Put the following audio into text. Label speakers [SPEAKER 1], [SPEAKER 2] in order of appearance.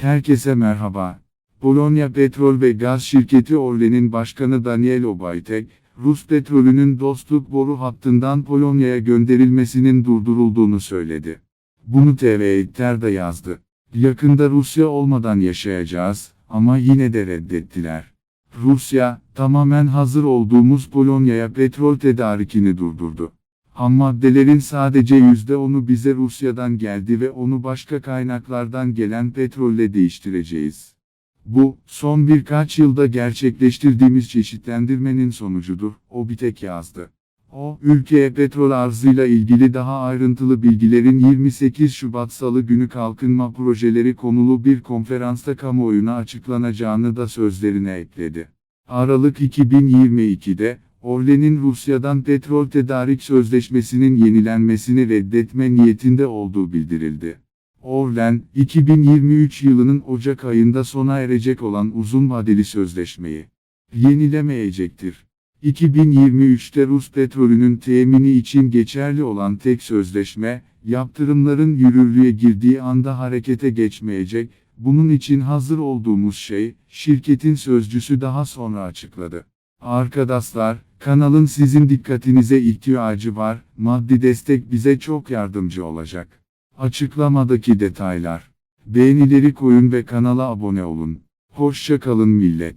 [SPEAKER 1] Herkese merhaba. Polonya Petrol ve Gaz Şirketi Orlen'in başkanı Daniel Obajtek, Rus petrolünün dostluk boru hattından Polonya'ya gönderilmesinin durdurulduğunu söyledi. Bunu TV de yazdı. Yakında Rusya olmadan yaşayacağız ama yine de reddettiler. Rusya, tamamen hazır olduğumuz Polonya'ya petrol tedarikini durdurdu. Ham maddelerin sadece %10'u bize Rusya'dan geldi ve onu başka kaynaklardan gelen petrolle değiştireceğiz. Bu, son birkaç yılda gerçekleştirdiğimiz çeşitlendirmenin sonucudur, o bir tek yazdı. O, ülkeye petrol arzıyla ilgili daha ayrıntılı bilgilerin 28 Şubat Salı günü kalkınma projeleri konulu bir konferansta kamuoyuna açıklanacağını da sözlerine ekledi. Aralık 2022'de, Orlen'in Rusya'dan petrol tedarik sözleşmesinin yenilenmesini reddetme niyetinde olduğu bildirildi. Orlen, 2023 yılının Ocak ayında sona erecek olan uzun vadeli sözleşmeyi yenilemeyecektir. 2023'te Rus petrolünün temini için geçerli olan tek sözleşme, yaptırımların yürürlüğe girdiği anda harekete geçmeyecek, bunun için hazır olduğumuz şey, şirketin sözcüsü daha sonra açıkladı. Arkadaşlar, kanalın sizin dikkatinize ihtiyacı var, maddi destek bize çok yardımcı olacak. Açıklamadaki detaylar. Beğenileri koyun ve kanala abone olun. Hoşça kalın millet.